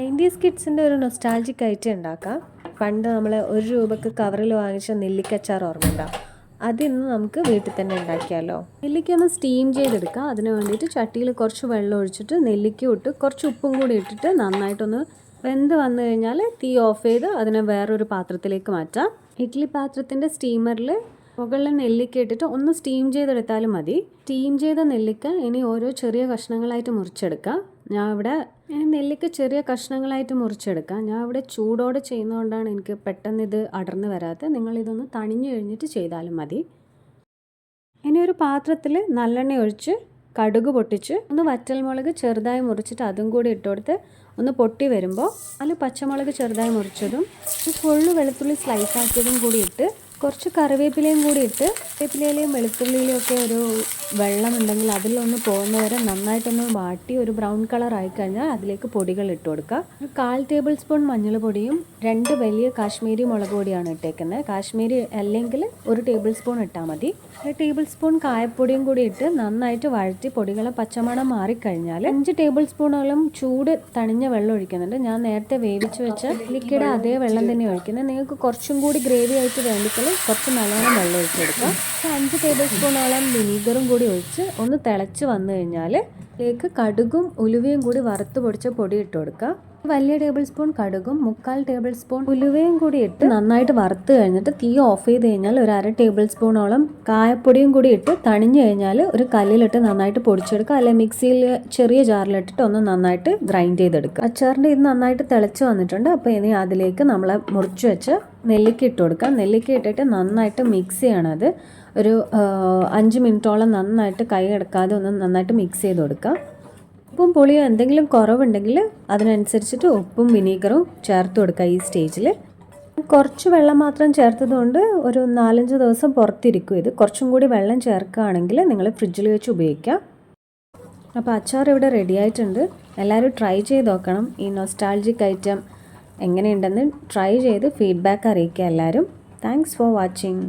Nineties കിഡ്സിന്റെ ഒരു nostalgic item ഉണ്ടാക്കാം. പണ്ട് നമ്മൾ ഒരു രൂപക്ക് കവറിൽ വാങ്ങിച്ച നെല്ലിക്കച്ചാർ ഓർമ്മയുണ്ടാവും അതിന്ന് നമുക്ക് വീട്ടിൽ തന്നെ ഉണ്ടാക്കിയാലോ? നെല്ലിക്ക ഒന്ന് സ്റ്റീം ചെയ്തെടുക്കുക അതിന് വേണ്ടിയിട്ട് ചട്ടിയിൽ കുറച്ച് വെള്ളം ഒഴിച്ചിട്ട് നെല്ലിക്ക ഇട്ട് കുറച്ച് ഉപ്പും കൂടി ഇട്ടിട്ട് നന്നായിട്ടൊന്ന് വെന്ത് വന്നു കഴിഞ്ഞാൽ തീ ഓഫ് ചെയ്ത് അതിനെ വേറൊരു പാത്രത്തിലേക്ക് മാറ്റാം. ഇഡ്ഡലി പാത്രത്തിന്റെ സ്റ്റീമറിൽ മുകളിൽ നെല്ലിക്ക ഇട്ടിട്ട് ഒന്ന് സ്റ്റീം ചെയ്തെടുത്താലും മതി. സ്റ്റീം ചെയ്ത നെല്ലിക്ക ഇനി ഓരോ ചെറിയ കഷ്ണങ്ങളായിട്ട് മുറിച്ചെടുക്കാം. ഞാൻ ഇവിടെ നെല്ലിക്ക ചെറിയ കഷ്ണങ്ങളായിട്ട് മുറിച്ചെടുക്കാം. ഞാൻ ഇവിടെ ചൂടോടെ ചെയ്യുന്നതുകൊണ്ടാണ് എനിക്ക് പെട്ടെന്ന് ഇത് അടർന്ന് വരാത്തത്. നിങ്ങളിതൊന്ന് തണിഞ്ഞു കഴിഞ്ഞിട്ട് ചെയ്താലും മതി. ഇനി ഒരു പാത്രത്തിൽ നല്ലെണ്ണ ഒഴിച്ച് കടുക് പൊട്ടിച്ച് ഒന്ന് വറ്റൽമുളക് ചെറുതായി മുറിച്ചിട്ട് അതും കൂടി ഇട്ട് കൊടുത്ത് ഒന്ന് പൊട്ടി വരുമ്പോൾ അതിൽ പച്ചമുളക് ചെറുതായി മുറിച്ചതും ഫുള്ള് വെളുത്തുള്ളി സ്ലൈസ് ആക്കിയതും കൂടി ഇട്ട് കുറച്ച് കറിവേപ്പിലയും കൂടി ഇട്ട് കറിവേപ്പിലയിലെയും വെളുത്തുള്ളിയിലെയും ഒക്കെ ഒരു വെള്ളം ഉണ്ടെങ്കിൽ അതിലൊന്ന് പോകുന്നവരെ നന്നായിട്ടൊന്ന് വാട്ടി ഒരു ബ്രൗൺ കളർ ആയി കഴിഞ്ഞാൽ അതിലേക്ക് പൊടികൾ ഇട്ട് കൊടുക്കുക. ഒരു കാൽ ടേബിൾ സ്പൂൺ മഞ്ഞൾപ്പൊടിയും രണ്ട് വലിയ കാശ്മീരി മുളക് പൊടിയാണ് ഇട്ടേക്കുന്നത്. കാശ്മീരി അല്ലെങ്കിൽ ഒരു ടേബിൾ സ്പൂൺ ഇട്ടാൽ മതി. ടേബിൾ സ്പൂൺ കായപ്പൊടിയും കൂടി ഇട്ട് നന്നായിട്ട് വഴറ്റി പൊടികളെ പച്ചമണം മാറിക്കഴിഞ്ഞാൽ അഞ്ച് ടേബിൾ സ്പൂണോളം ചൂട് തണിഞ്ഞ വെള്ളം ഒഴിക്കുന്നുണ്ട്. ഞാൻ നേരത്തെ വേവിച്ച് വെച്ച ലിക്വിഡ് അതേ വെള്ളം തന്നെ ഒഴിക്കുന്നത്. നിങ്ങൾക്ക് കുറച്ചും കൂടി ഗ്രേവി ആയിട്ട് വേണ്ടിക്കൽ കുറച്ച് നല്ലോണം വെള്ളം ഒഴിച്ചെടുക്കാം അഞ്ച് ടേബിൾ സ്പൂണോളം വിനീഗറും കൂടി ഒഴിച്ച് ഒന്ന് തിളച്ച് വന്നു കഴിഞ്ഞാൽ ഇതിലേക്ക് കടുകും ഉലുവയും കൂടി വറുത്ത് പൊടിച്ച പൊടി ഇട്ട് കൊടുക്കുക വലിയ ടേബിൾ സ്പൂൺ കടുകും മുക്കാൽ ടേബിൾ സ്പൂൺ ഉലുവയും കൂടി ഇട്ട് നന്നായിട്ട് വറുത്ത് കഴിഞ്ഞിട്ട് തീ ഓഫ് ചെയ്ത് കഴിഞ്ഞാൽ ഒരു അര ടേബിൾ സ്പൂണോളം കായപ്പൊടിയും കൂടി ഇട്ട് തണിഞ്ഞു കഴിഞ്ഞാൽ ഒരു കല്ലിലിട്ട് നന്നായിട്ട് പൊടിച്ചെടുക്കുക. അല്ലെ മിക്സിയിൽ ചെറിയ ജാറിലിട്ടിട്ട് ഒന്ന് നന്നായിട്ട് ഗ്രൈൻഡ് ചെയ്തെടുക്കുക. അച്ചാറിന്റെ ഇത് നന്നായിട്ട് തിളച്ച് വന്നിട്ടുണ്ട്. അപ്പോൾ ഇനി അതിലേക്ക് നമ്മൾ മുറിച്ച് വെച്ച് നെല്ലിക്ക ഇട്ട് കൊടുക്കാം നെല്ലിക്ക ഇട്ടിട്ട് നന്നായിട്ട് മിക്സ് ചെയ്യണം അത്. ഒരു അഞ്ച് മിനിറ്റോളം നന്നായിട്ട് കൈ എടുക്കാതെ ഒന്ന് നന്നായിട്ട് മിക്സ് ചെയ്ത് കൊടുക്കുക. ഉപ്പും പുളിയോ എന്തെങ്കിലും കുറവുണ്ടെങ്കിൽ അതിനനുസരിച്ചിട്ട് ഉപ്പും വിനീഗറും ചേർത്ത് കൊടുക്കുക ഈ സ്റ്റേജിൽ. കുറച്ച് വെള്ളം മാത്രം ചേർത്തതുകൊണ്ട് ഒരു നാലഞ്ച് ദിവസം പുറത്തിരിക്കും ഇത്. കുറച്ചും കൂടി വെള്ളം ചേർക്കുകയാണെങ്കിൽ നിങ്ങൾ ഫ്രിഡ്ജിൽ വെച്ച് ഉപയോഗിക്കാം. അപ്പോൾ അച്ചാർ ഇവിടെ റെഡി ആയിട്ടുണ്ട്. എല്ലാവരും ട്രൈ ചെയ്ത് നോക്കണം. ഈ നൊസ്റ്റാൾജിക് ഐറ്റം എങ്ങനെയുണ്ടെന്ന് ട്രൈ ചെയ്ത് ഫീഡ്ബാക്ക് അറിയിക്കുക എല്ലാവരും. Thanks for watching